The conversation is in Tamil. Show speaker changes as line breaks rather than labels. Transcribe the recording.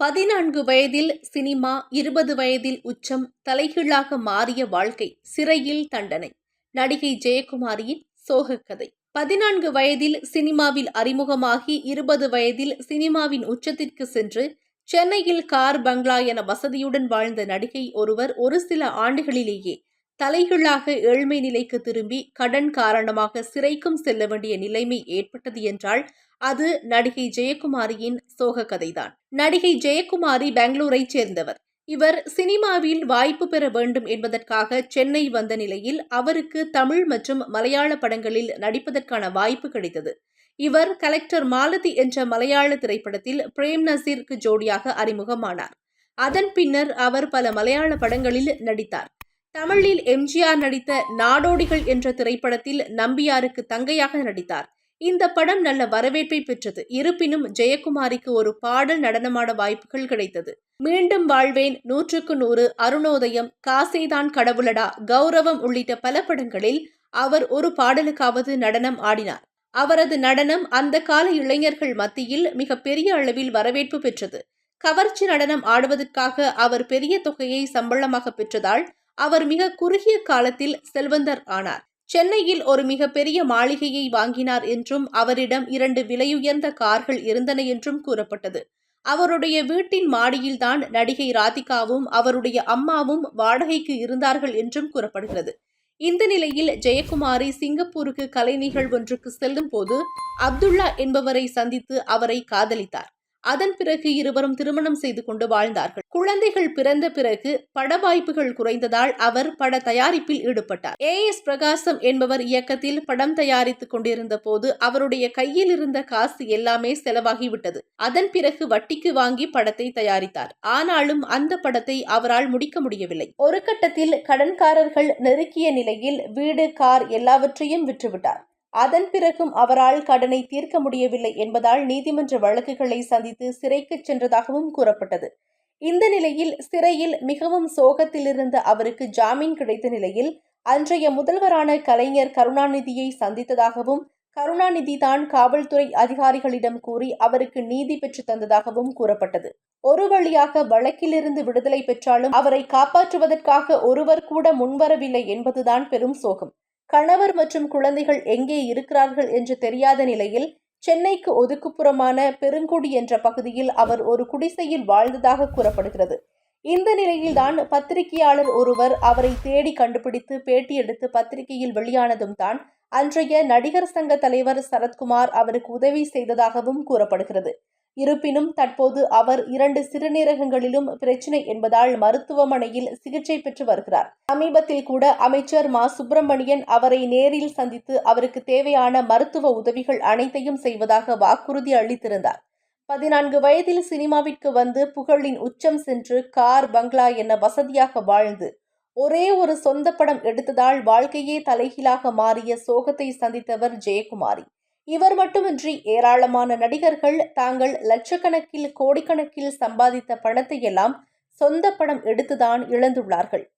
பதினான்கு வயதில் சினிமா இருபது வயதில் உச்சம் தலைகீழாக மாறிய வாழ்க்கை சிறையில் தண்டனை. நடிகை ஜெயக்குமாரியின் சோகக்கதை. பதினான்கு வயதில் சினிமாவில் அறிமுகமாகி இருபது வயதில் சினிமாவின் உச்சத்திற்கு சென்று சென்னையில் கார் பங்களா என வசதியுடன் வாழ்ந்த நடிகை ஒருவர் ஒரு சில ஆண்டுகளிலேயே தலைகீழாக ஏழ்மை நிலைக்கு திரும்பி கடன் காரணமாக சிறைக்கும் செல்ல வேண்டிய நிலைமை ஏற்பட்டது என்றால் அது நடிகை ஜெயக்குமாரியின் சோக கதைதான் நடிகை ஜெயக்குமாரி பெங்களூரை சேர்ந்தவர். இவர் சினிமாவில் வாய்ப்பு பெற வேண்டும் என்பதற்காக சென்னை வந்த நிலையில் அவருக்கு தமிழ் மற்றும் மலையாள படங்களில் நடிப்பதற்கான வாய்ப்பு கிடைத்தது. இவர் கலெக்டர் மாலதி என்ற மலையாள திரைப்படத்தில் பிரேம் நசீருக்கு ஜோடியாக அறிமுகமானார். அதன் பின்னர் அவர் பல மலையாள படங்களில் நடித்தார். தமிழில் எம்ஜிஆர் நடித்த நாடோடிகள் என்ற திரைப்படத்தில் நம்பியாருக்கு தங்கையாக நடித்தார். இந்த படம் நல்ல வரவேற்பை பெற்றது. இருப்பினும் ஜெயக்குமாரிக்கு ஒரு பாடல் நடனமாட வாய்ப்புகள் கிடைத்தது. மீண்டும் வாழ்வேன். நூற்றுக்கு நூறு அருணோதயம் காசேதான் கடவுளடா கௌரவம் உள்ளிட்ட பல படங்களில் அவர் ஒரு பாடலுக்காவது நடனம் ஆடினார். அவரது நடனம் அந்த கால இளைஞர்கள் மத்தியில் மிக பெரிய அளவில் வரவேற்பு பெற்றது. கவர்ச்சி நடனம் ஆடுவதற்காக அவர் பெரிய தொகையை சம்பளமாக பெற்றதால் அவர் மிக குறுகிய காலத்தில் செல்வந்தர் ஆனார். சென்னையில் ஒரு மிகப்பெரிய மாளிகையை வாங்கினார் என்றும் அவரிடம் இரண்டு விலையுயர்ந்த கார்கள் இருந்தன என்றும் கூறப்பட்டது. அவருடைய வீட்டின் மாடியில்தான் நடிகை ராதிகாவும் அவருடைய அம்மாவும் வாடகைக்கு இருந்தார்கள் என்றும் கூறப்படுகிறது. இந்த நிலையில் ஜெயக்குமாரி சிங்கப்பூருக்கு கலை நிகழ்வொன்றுக்கு செல்லும் போது அப்துல்லா என்பவரை சந்தித்து அவரை காதலித்தார். அதன் பிறகு இருவரும் திருமணம் செய்து கொண்டு வாழ்ந்தார்கள். குழந்தைகள் பிறந்த பிறகு பட வாய்ப்புகள் குறைந்ததால் அவர் பட தயாரிப்பில் ஈடுபட்டார். ஏ எஸ் பிரகாசம் என்பவர் இயக்கத்தில் படம் தயாரித்துக் கொண்டிருந்த போது அவருடைய கையில் இருந்த காசு எல்லாமே செலவாகிவிட்டது. அதன் பிறகு வட்டிக்கு வாங்கி படத்தை தயாரித்தார். ஆனாலும் அந்த படத்தை அவரால் முடிக்க முடியவில்லை. ஒரு கட்டத்தில் கடன்காரர்கள் நெருக்கிய நிலையில் வீடு கார் எல்லாவற்றையும் விற்றுவிட்டார். அதன் பிறகும் அவரால் கடனை தீர்க்க முடியவில்லை என்பதால் நீதிமன்ற வழக்குகளை சந்தித்து சிறைக்கு சென்றதாகவும் கூறப்பட்டது. இந்த நிலையில் சிறையில் மிகவும் சோகத்தில் இருந்த அவருக்கு ஜாமீன் கிடைத்த நிலையில் அன்றைய முதல்வரான கலைஞர் கருணாநிதியை சந்தித்ததாகவும் கருணாநிதி தான் காவல்துறை அதிகாரிகளிடம் கூறி அவருக்கு நீதி பெற்று தந்ததாகவும் கூறப்பட்டது. ஒரு வழியாக வழக்கிலிருந்து விடுதலை பெற்றாலும் அவரை காப்பாற்றுவதற்காக ஒருவர் கூட முன்வரவில்லை என்பதுதான் பெரும் சோகம். கணவர் மற்றும் குழந்தைகள் எங்கே இருக்கிறார்கள் என்று தெரியாத நிலையில் சென்னைக்கு ஒதுக்குப்புறமான பெருங்குடி என்ற பகுதியில் அவர் ஒரு குடிசையில் வாழ்ந்ததாக கூறப்படுகிறது. இந்த நிலையில்தான் பத்திரிகையாளர் ஒருவர் அவரை தேடி கண்டுபிடித்து பேட்டி எடுத்து பத்திரிகையில் வெளியானதும் தான் அன்றைய நடிகர் சங்க தலைவர் சரத்குமார் அவருக்கு உதவி செய்ததாகவும் கூறப்படுகிறது. இருப்பினும் தற்போது அவர் இரண்டு சிறுநீரகங்களிலும் பிரச்சினை என்பதால் மருத்துவமனையில் சிகிச்சை பெற்று வருகிறார். சமீபத்தில் கூட அமைச்சர் மா. சுப்பிரமணியன் அவரை நேரில் சந்தித்து அவருக்கு தேவையான மருத்துவ உதவிகள் அனைத்தையும் செய்வதாக வாக்குறுதி அளித்திருந்தார். பதினான்கு வயதில் சினிமாவிற்கு வந்து புகழின் உச்சம் சென்று கார் பங்களா என வசதியாக வாழ்ந்து ஒரே ஒரு சொந்த படம் எடுத்ததால் வாழ்க்கையே தலைகீழாக மாறிய சோகத்தை சந்தித்தவர் ஜெயக்குமாரி. இவர் மட்டுமின்றி ஏராளமான நடிகர்கள் தாங்கள் லட்சக்கணக்கில் கோடிக்கணக்கில் சம்பாதித்த பணத்தை எல்லாம் சொந்த படம் எடுத்துதான் இழந்துள்ளார்கள்.